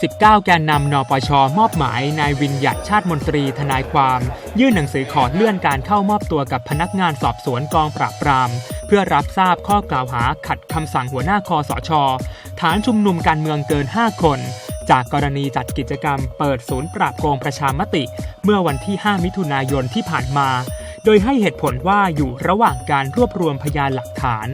19 แกนนำนปช มอบหมายนายวินหยัดชาติมนตรีทนายความ ยื่นหนังสือขอเลื่อนการเข้ามอบตัวกับพนักงานสอบสวนกองปราบปราม เพื่อรับทราบข้อกล่าวหาขัดคำสั่งหัวหน้าคอสช ฐานชุมนุมการเมืองเกิน 5 คน จากกรณีจัดกิจกรรมเปิดศูนย์ปราบโกงประชามติ เมื่อวันที่ 5 มิถุนายนที่ผ่านมา โดยให้เหตุผลว่าอยู่ระหว่างการรวบรวมพยานหลักฐาน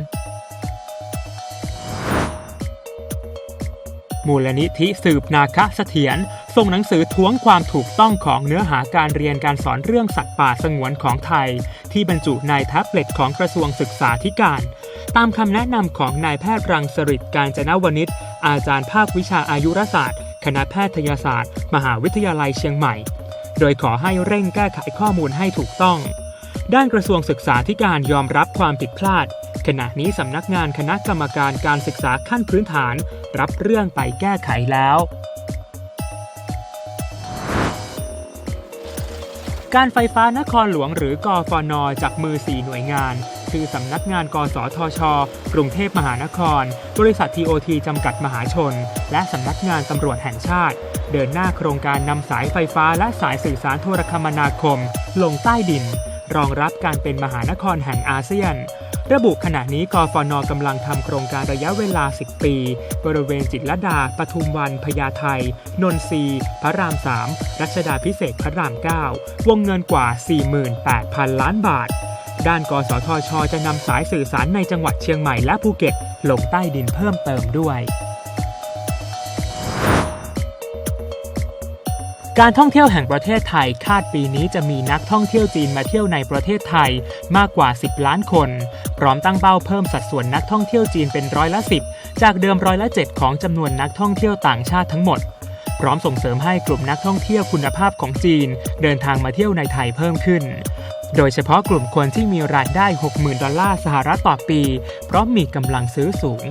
มูลนิธิสืบนาคะเสถียรส่งหนังสือท้วงความถูกต้องของเนื้อหาการเรียนการสอนเรื่องสัตว์ป่าสงวนของไทย ที่บรรจุในแท็บเล็ตของกระทรวงศึกษาธิการ ตามคำแนะนำของนายแพทย์รังสฤษดิ์การจนวนิชอาจารย์ภาควิชาอายุรศาสตร์ คณะแพทยศาสตร์ มหาวิทยาลัยเชียงใหม่ โดยขอให้เร่งแก้ไขข้อมูลให้ถูกต้อง ด้านกระทรวงศึกษาธิการยอมรับความผิดพลาด ขณะนี้สำนักงานคณะกรรมการการศึกษาขั้นพื้นฐาน รับเรื่องไปแก้ไขแล้ว การไฟฟ้านครหลวงหรือกฟนจากมือ 4 หน่วยงานคือสำนักงานกสทช กรุงเทพมหานคร บริษัททีโอทีจำกัดมหาชน และสำนักงานตำรวจแห่งชาติ เดินหน้าโครงการนำสายไฟฟ้าและสายสื่อสารโทรคมนาคม ลงใต้ดิน รองรับการเป็นมหานครแห่งอาเซียน ระบุขณะนี้กฟนกำลังทำโครงการระยะเวลา 10 ปี บริเวณจิตรดา ปทุมวันพญาไทนนทรีพระราม 3 รัชดาพิเศษพระราม 9 วงเงินกว่า 48,000 ล้านบาท ด้านกสทช จะนำสายสื่อสารในจังหวัดเชียงใหม่และภูเก็ตลงใต้ดินเพิ่มเติมด้วย การท่องเที่ยวแห่งประเทศไทยคาดปีนี้จะมีนักท่องเที่ยวจีนมาเที่ยวในประเทศไทยมากกว่า 10 ล้านคน พร้อมตั้งเป้าเพิ่มสัดส่วนนักท่องเที่ยวจีนเป็นร้อยละ 10 จากเดิมร้อยละ 7 ของจำนวนนักท่องเที่ยวต่างชาติทั้งหมด พร้อมส่งเสริมให้กลุ่มนักท่องเที่ยวคุณภาพของจีน เดินทางมาเที่ยวในไทยเพิ่มขึ้น โดยเฉพาะกลุ่มคนที่มีรายได้ 60,000 ดอลลาร์สหรัฐต่อปี เพราะมีกำลังซื้อสูง